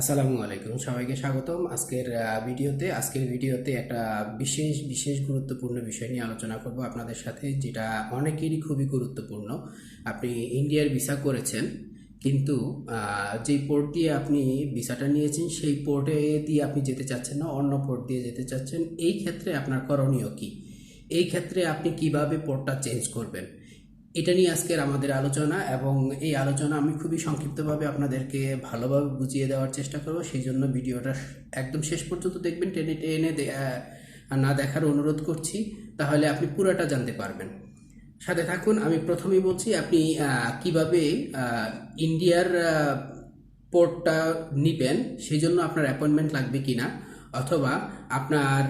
আসসালামু আলাইকুম। সবাইকে স্বাগতম। আজকের ভিডিওতে আজকের ভিডিওতে একটা বিশেষ বিশেষ গুরুত্বপূর্ণ বিষয় নিয়ে আলোচনা করব আপনাদের সাথে, যেটা অনেকেরই খুবই গুরুত্বপূর্ণ। আপনি ইন্ডিয়ার ভিসা করেছেন, কিন্তু যেই পোর্ট দিয়ে আপনি ভিসাটা নিয়েছেন, সেই পোর্টে দিয়ে আপনি যেতে চাচ্ছেন না, অন্য পোর্ট দিয়ে যেতে চাচ্ছেন, এই ক্ষেত্রে আপনার করণীয় কি? এই ক্ষেত্রে আপনি কীভাবে পোর্টটা চেঞ্জ করবেন? এটা নিয়ে আজকের আমাদের আলোচনা এবং এই আলোচনা আমি খুবই সংক্ষিপ্তভাবে আপনাদেরকে ভালোভাবে বুঝিয়ে দেওয়ার চেষ্টা করব। সেই জন্য ভিডিওটা একদম শেষ পর্যন্ত দেখবেন, টেনে টেনে না দেখার অনুরোধ করছি। তাহলে আপনি পুরোটা জানতে পারবেন। সাথে থাকুন, আমি প্রথমেই বলছি, আপনি কীভাবে ইন্ডিয়ার পোর্টটা নিবেন, সেই জন্য আপনার অ্যাপয়েন্টমেন্ট লাগবে কিনা, অথবা আপনার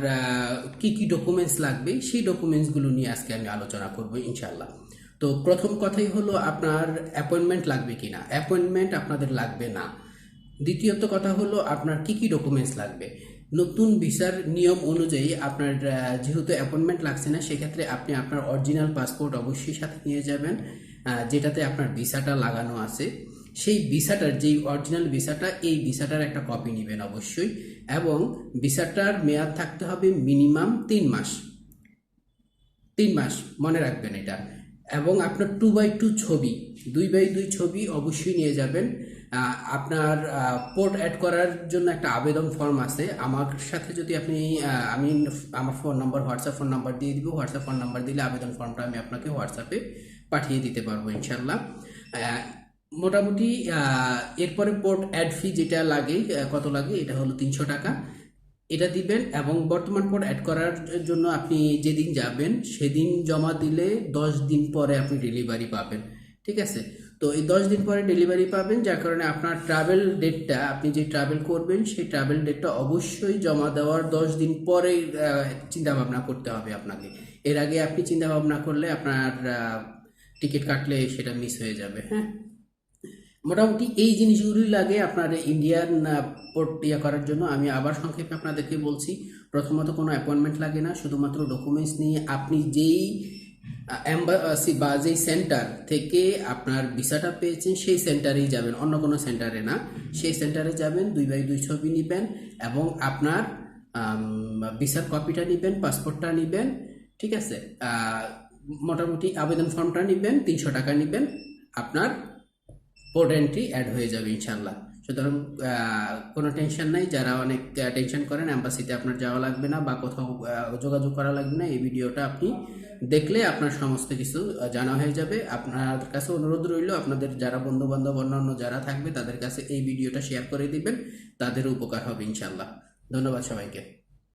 কি কি ডকুমেন্টস লাগবে, সেই ডকুমেন্টসগুলো নিয়ে আজকে আমি আলোচনা করব ইনশাল্লাহ তো প্রথম কথাই হলো আপনার অ্যাপয়েন্টমেন্ট লাগবে কিনা? অ্যাপয়েন্টমেন্ট আপনাদের লাগবে না। দ্বিতীয়ত কথা হলো আপনার কি কি ডকুমেন্টস লাগবে? নতুন ভিসার নিয়ম অনুযায়ী আপনার যেহেতু অ্যাপয়েন্টমেন্ট লাগছে না, সেক্ষেত্রে আপনি আপনার অরিজিনাল পাসপোর্ট অবশ্যই সাথে নিয়ে যাবেন যেটাতে আপনার ভিসাটা লাগানো আছে। সেই ভিসাটার, যেই অরিজিনাল ভিসাটা, এই ভিসাটার একটা কপি নেবেন অবশ্যই এবং ভিসাটার মেয়াদ থাকতে হবে মিনিমাম তিন মাস। তিন মাস, মনে রাখবেন এটা। এবং আপনার টু বাই টু ছবি, দুই বাই দুই ছবি অবশ্যই নিয়ে যাবেন। আপনার পোর্ট অ্যাড করার জন্য একটা আবেদন ফর্ম আছে। আমার সাথে যদি আপনি আমি আমার phone number WhatsApp phone number দিয়ে দিব। হোয়াটসঅ্যাপ ফোন নাম্বার দিলে আবেদন ফর্মটা আমি আপনাকে হোয়াটসঅ্যাপে পাঠিয়ে দিতে পারব ইনশাল্লাহ মোটামুটি এরপরে পোর্ট অ্যাড ফি যেটা লাগে কত লাগে? এটা হলো তিনশো টাকা। এটা দিবেন এবং বর্তমান পর অ্যাড করার জন্য আপনি যেদিন যাবেন, সেদিন জমা দিলে দশ দিন পরে আপনি ডেলিভারি পাবেন। ঠিক আছে? তো এই দশ দিন পরে ডেলিভারি পাবেন, যার কারণে আপনার ট্রাভেল ডেটটা আপনি যে ট্রাভেল করবেন, সেই ট্রাভেল ডেটটা অবশ্যই জমা দেওয়ার দশ দিন পরে চিন্তা ভাবনা করতে হবে আপনাকে। এর আগে আপনি চিন্তা ভাবনা করলে আপনার টিকিট কাটলে সেটা মিস হয়ে যাবে হ্যাঁ? মোটামুটি এই জিনিসগুলি লাগে আপনার ইন্ডিয়ান পোর্ট ইয়ে করার জন্য। আমি আবার সংক্ষেপে আপনাদেরকে বলছি, প্রথমত কোনো অ্যাপয়েন্টমেন্ট লাগে না, শুধুমাত্র ডকুমেন্টস নিয়ে আপনি যেই অ্যাম্বাসি বা যেই সেন্টার থেকে আপনার ভিসাটা পেয়েছেন, সেই সেন্টারেই যাবেন। অন্য কোনো সেন্টারে না। সেই সেন্টারে যাবেন, দুই বাই দুই ছবি নেবেন এবং আপনার ভিসার কপিটা নেবেন পাসপোর্টটা নেবেন, ঠিক আছে? মোটামুটি আবেদন ফর্মটা নেবেন, তিনশো টাকা নেবেন। আপনার পোর্ট এন্ট্রি অ্যাড হয়ে যাবে ইনশাল্লাহ সুতরাং কোনো টেনশন নাই। যারা অনেক টেনশন করেন অ্যাম্বাসিতে আপনার যাওয়া লাগবে না বা কোথাও যোগাযোগ করা লাগবে না, এই ভিডিওটা আপনি দেখলে আপনার সমস্ত কিছু জানা হয়ে যাবে। আপনার কাছে অনুরোধ রইল, আপনাদের যারা বন্ধু বান্ধব অন্যান্য যারা থাকবে, তাদের কাছে এই ভিডিওটা শেয়ার করে দিবেন। তাদের উপকার হবে ইনশাল্লাহ ধন্যবাদ সবাইকে।